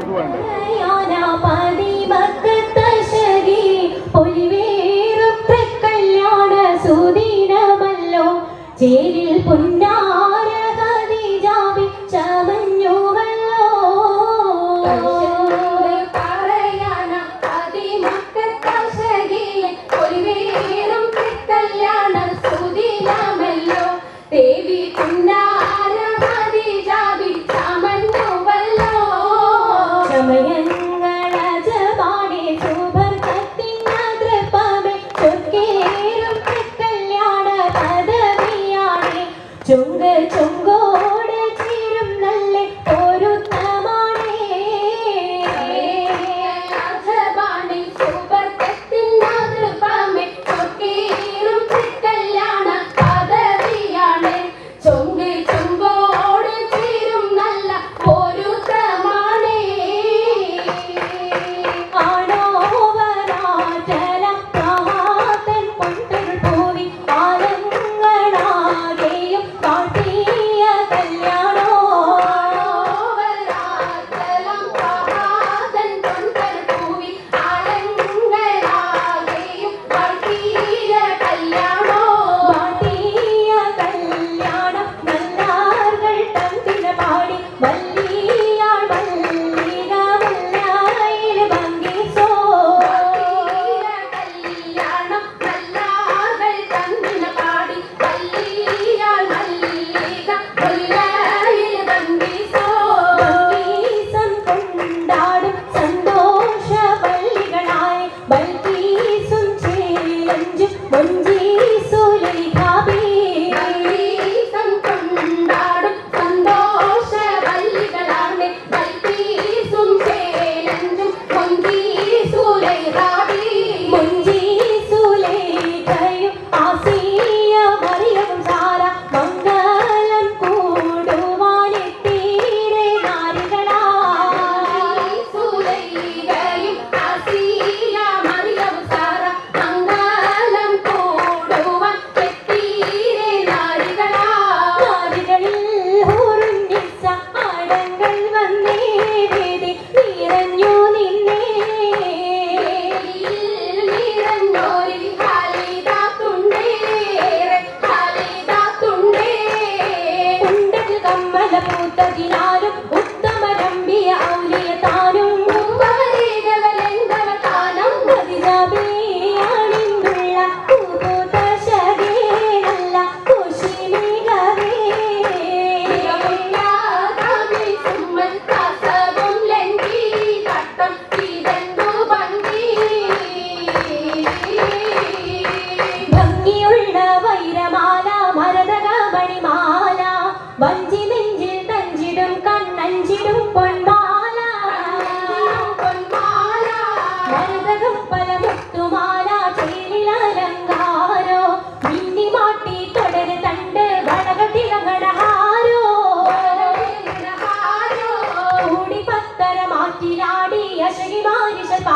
പൊതുവാണ് ചേരിൽ പുന്നാര ഹദീജാവി ചമഞ്ഞുവല്ലോ പറയാന അതിമക്കത്തശകിയിൽ ഒരു വേറും കല്യാണ സുദിനമല്ലോ. ദേവി പുന്നാര आकी नाड़ी अशगी बारिश पा